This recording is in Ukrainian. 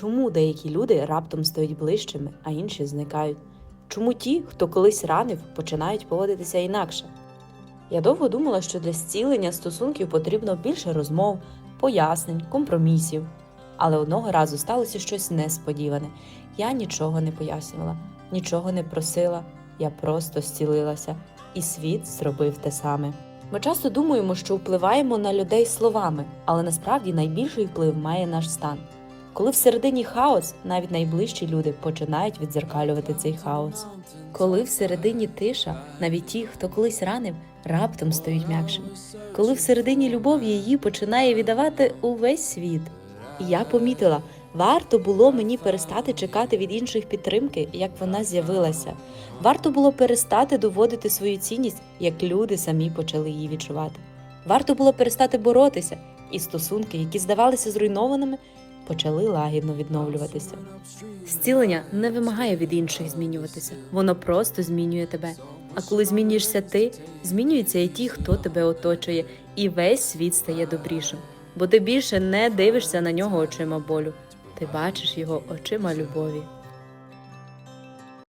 Чому деякі люди раптом стають ближчими, а інші зникають? Чому ті, хто колись ранив, починають поводитися інакше? Я довго думала, що для зцілення стосунків потрібно більше розмов, пояснень, компромісів. Але одного разу сталося щось несподіване. Я нічого не пояснювала, нічого не просила, я просто зцілилася, і світ зробив те саме. Ми часто думаємо, що впливаємо на людей словами, але насправді найбільший вплив має наш стан. Коли всередині хаос, навіть найближчі люди починають відзеркалювати цей хаос. Коли всередині тиша, навіть ті, хто колись ранив, раптом стають м'якшими. Коли всередині любов її починає віддавати увесь світ. І я помітила, варто було мені перестати чекати від інших підтримки, як вона з'явилася. Варто було перестати доводити свою цінність, як люди самі почали її відчувати. Варто було перестати боротися, і стосунки, які здавалися зруйнованими, почали лагідно відновлюватися. Зцілення не вимагає від інших змінюватися, воно просто змінює тебе. А коли змінюєшся ти, змінюються і ті, хто тебе оточує, і весь світ стає добрішим. Бо ти більше не дивишся на нього очима болю, ти бачиш його очима любові.